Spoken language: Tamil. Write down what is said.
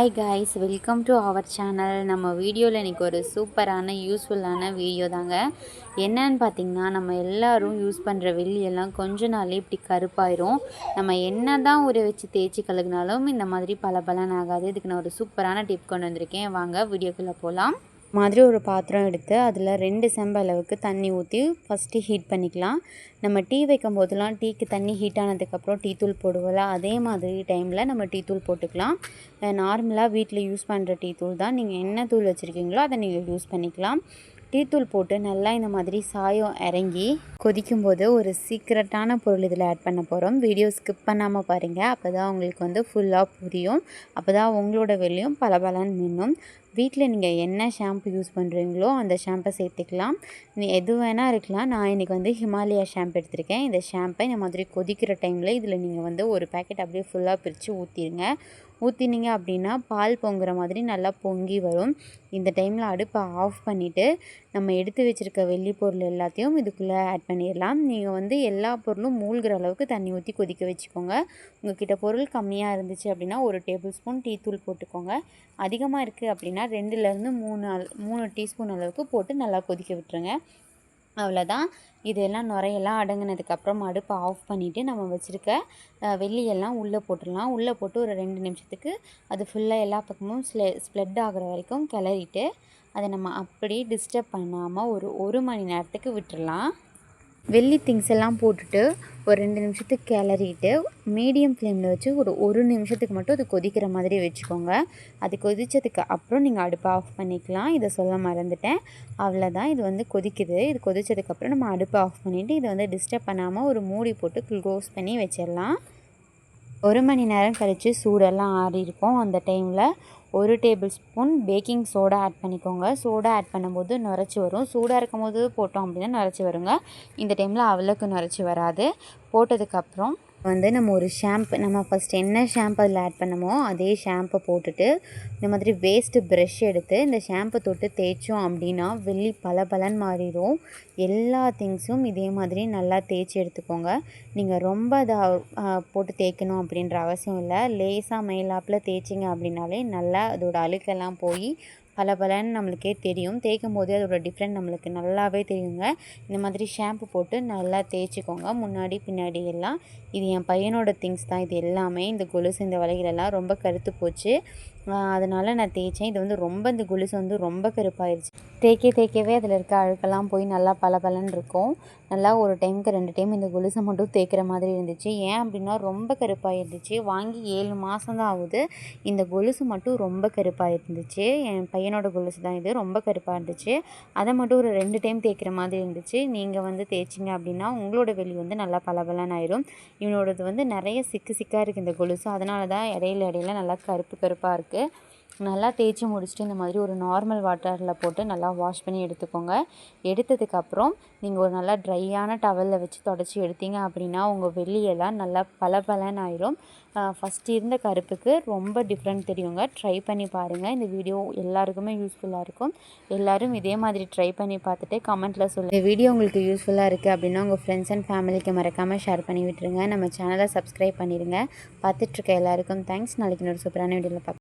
Hi guys welcome to our channel நம்ம வீடியோவில் இன்றைக்கி ஒரு சூப்பரான யூஸ்ஃபுல்லான வீடியோ தாங்க. என்னன்னு பார்த்தீங்கன்னா நம்ம எல்லோரும் யூஸ் பண்ணுற வெள்ளியெல்லாம் கொஞ்ச நாளே இப்படி கருப்பாயிரும். நம்ம என்ன தான் ஊற வச்சு தேய்ச்சி கழுகுனாலும் இந்த மாதிரி பல பலன் ஆகாது. இதுக்கு நான் ஒரு சூப்பரான டிப் கொண்டு வந்திருக்கேன். வாங்க வீடியோக்குள்ளே போகலாம் மாதிரி ஒரு பாத்திரம் எடுத்து அதில் ரெண்டு செம்பு அளவுக்கு தண்ணி ஊற்றி ஃபஸ்ட்டு ஹீட் பண்ணிக்கலாம். நம்ம டீ வைக்கும் போதெல்லாம் டீக்கு தண்ணி ஹீட் ஆனதுக்கப்புறம் டீ தூள் போடுவோம்ல அதே மாதிரி டைமில் நம்ம டீ தூள் போட்டுக்கலாம். நார்மலாக வீட்டில் யூஸ் பண்ணுற டீ தூள் தான். நீங்கள் என்ன தூள் வச்சுருக்கீங்களோ அதை நீங்கள் யூஸ் பண்ணிக்கலாம். டீத்தூள் போட்டு நல்லா இந்த மாதிரி சாயம் இறங்கி கொதிக்கும்போது ஒரு சீக்ரெட்டான பொருள் இதில் ஆட் பண்ண போகிறோம் வீடியோ ஸ்கிப் பண்ணாமல் பாருங்கள் அப்போ தான் உங்களுக்கு வந்து ஃபுல்லாக புரியும். அப்போ தான் உங்களோட வெளியும் பளபளன்னு மின்னும் வீட்டில் நீங்கள் என்ன ஷாம்பு யூஸ் பண்ணுறீங்களோ அந்த ஷாம்பை சேர்த்துக்கலாம். நீ எது வேணால் இருக்கலாம். நான் இன்றைக்கி வந்து ஹிமாலயா ஷாம்பு எடுத்திருக்கேன். இந்த ஷாம்பை இந்த மாதிரி கொதிக்கிற டைமில் இதில் நீங்கள் வந்து ஒரு பேக்கெட் அப்படியே ஃபுல்லாக பிரித்து ஊற்றிடுங்க ஊற்றினீங்க அப்படின்னா பால் பொங்குற மாதிரி நல்லா பொங்கி வரும். இந்த டைமில் அடுப்பை ஆஃப் பண்ணிவிட்டு நம்ம எடுத்து வச்சுருக்க வெள்ளி பொருள் எல்லாத்தையும் இதுக்குள்ளே ஆட் பண்ணிடலாம். நீங்கள் வந்து எல்லா பொருளும் மூழ்கிற அளவுக்கு தண்ணி ஊற்றி கொதிக்க வச்சுக்கோங்க. உங்கள்கிட்ட பொருள் கம்மியாக இருந்துச்சு அப்படின்னா ஒரு டேபிள் ஸ்பூன் டீ தூள் போட்டுக்கோங்க. அதிகமாக இருக்குது அப்படின்னா ரெண்டுலேருந்து மூணு மூணு டீஸ்பூன் அளவுக்கு போட்டு நல்லா கொதிக்க விட்டுருங்க. அவ்வளோதான். இதெல்லாம் நுரையெல்லாம் அடங்கினதுக்கப்புறம் அடுப்பை ஆஃப் பண்ணிவிட்டு நம்ம வச்சுருக்க வெள்ளியெல்லாம் உள்ளே போட்டுடலாம். உள்ளே போட்டு ஒரு ரெண்டு நிமிஷத்துக்கு அது ஃபுல்லாக எல்லா பக்கமும் ஸ்லெ ஸ்ப்ளெட் ஆகிற வரைக்கும் கிளறிட்டு அதை நம்ம அப்படியே டிஸ்டர்ப் பண்ணாமல் ஒரு ஒரு மணி நேரத்துக்கு விட்டுடலாம். வெள்ளி திங்ஸ் எல்லாம் போட்டுட்டு ஒரு ரெண்டு நிமிஷத்துக்கு கிளறிட்டு மீடியம் ஃப்ளேமில் வச்சு ஒரு ஒரு நிமிஷத்துக்கு மட்டும் அது கொதிக்கிற மாதிரி வச்சுக்கோங்க. அது கொதித்ததுக்கு அப்புறம் நீங்கள் அடுப்பை ஆஃப் பண்ணிக்கலாம். இதை சொல்ல மறந்துட்டேன். அவ்வளோதான் இது வந்து கொதிக்குது. இது கொதித்ததுக்கப்புறம் நம்ம அடுப்பை ஆஃப் பண்ணிவிட்டு இதை வந்து டிஸ்டர்ப் பண்ணாமல் ஒரு மூடி போட்டு க்ளோஸ் பண்ணி வச்சிடலாம். ஒரு மணி நேரம் கழித்து சூடெல்லாம் ஆறி இருக்கும் அந்த டைமில் ஒரு tablespoon baking soda add பண்ணிக்கோங்க. சோடா ஆட் பண்ணும்போது நுரைச்சி வரும். சூடாக இருக்கும் போது போட்டோம் அப்படின்னா நுரைச்சி வருங்க. இந்த டைமில் அவ்வளோக்கு நுரைச்சி வராது. போட்டதுக்கப்புறம் வந்து நம்ம ஒரு ஷாம்பு நம்ம ஃபஸ்ட் என்ன ஷாம்பு அதில் ஆட் பண்ணமோ அதே ஷாம்பை போட்டுட்டு இந்த மாதிரி வேஸ்ட்டு ப்ரெஷ் எடுத்து இந்த ஷாம்பை தொட்டு தேய்ச்சோம் அப்படின்னா வெள்ளி பல பலன் மாறிடும். எல்லா திங்ஸும் இதே மாதிரி நல்லா தேய்ச்சி எடுத்துக்கோங்க. நீங்கள் ரொம்ப அதை போட்டு தேய்க்கணும் அப்படின்ற அவசியம் இல்லை. லேசாக மேலாப்பில் தேய்ச்சிங்க அப்படின்னாலே நல்லா அதோடய அழுக்கெல்லாம் போய் பல பலன்னு நம்மளுக்கே தெரியும். தேய்க்கும் போதே அதோட டிஃப்ரெண்ட் நம்மளுக்கு நல்லாவே தெரியுங்க. இந்த மாதிரி ஷாம்பு போட்டு நல்லா தேய்ச்சிக்கோங்க. முன்னாடி பின்னாடி எல்லாம். இது என் பையனோட திங்ஸ் தான். இது எல்லாமே இந்த கொலுசு இந்த வலைகளெல்லாம் ரொம்ப கருத்து போச்சு. அதனால் நான் தேய்ச்சேன். இது வந்து ரொம்ப இந்த கொலுசு வந்து ரொம்ப கருப்பாயிருச்சு. தேய்க்க தேய்க்கவே அதில் இருக்க அழுக்கெல்லாம் போய் நல்லா பல இருக்கும். நல்லா ஒரு டைமுக்கு ரெண்டு டைம் இந்த கொலுசை மட்டும் தேய்க்கிற மாதிரி இருந்துச்சு. ஏன் அப்படின்னா ரொம்ப கருப்பாக இருந்துச்சு வாங்கி ஏழு மாதம் தான் ஆகுது. இந்த கொலுசு மட்டும் ரொம்ப கருப்பாக இருந்துச்சு என் பையன் பையனோட கொலுசு தான் இது. ரொம்ப கருப்பாக இருந்துச்சு. அதை மட்டும் ஒரு ரெண்டு டைம் தேய்க்கிற மாதிரி இருந்துச்சு. நீங்கள் வந்து தேய்ச்சிங்க அப்படின்னா உங்களோட வெளி வந்து நல்லா பளபளன்னு ஆயிரும். இவனோடது வந்து நிறைய சிக்கு சிக்காக இருக்குது இந்த கொலுசு. அதனால தான் இடையில இடையில நல்லா கருப்பு கருப்பாக இருக்குது நல்லா தேய்ச்சி முடிச்சுட்டு இந்த மாதிரி ஒரு நார்மல் வாட்டரில் போட்டு நல்லா வாஷ் பண்ணி எடுத்துக்கோங்க. எடுத்ததுக்கப்புறம் நீங்கள் ஒரு நல்லா ட்ரையான டவலில் வச்சு தொடச்சி எடுத்தீங்க அப்படின்னா உங்கள் வெளியெல்லாம் நல்லா பல பலன் ஆயிரும் ஃபஸ்ட்டு இருந்த கருப்புக்கு ரொம்ப டிஃப்ரெண்ட் தெரியுங்க. ட்ரை பண்ணி பாருங்கள் இந்த வீடியோ எல்லாருக்குமே யூஸ்ஃபுல்லாக இருக்கும். எல்லோரும் இதே மாதிரி ட்ரை பண்ணி பார்த்துட்டு கமெண்ட்டில் சொல்லுங்கள் இந்த வீடியோ உங்களுக்கு யூஸ்ஃபுல்லாக இருக்குது அப்படின்னா உங்கள் ஃப்ரெண்ட்ஸ் அண்ட் ஃபேமிலிக்கு மறக்காமல் ஷேர் பண்ணி விட்டுருங்க. நம்ம சேனலை சப்ஸ்கிரைப் பண்ணிடுங்க பார்த்துட்ருக்க எல்லாருக்கும் தேங்க்ஸ் நாளைக்கு இன்னொரு சூப்பரான வீடியோவில் பார்க்கலாம்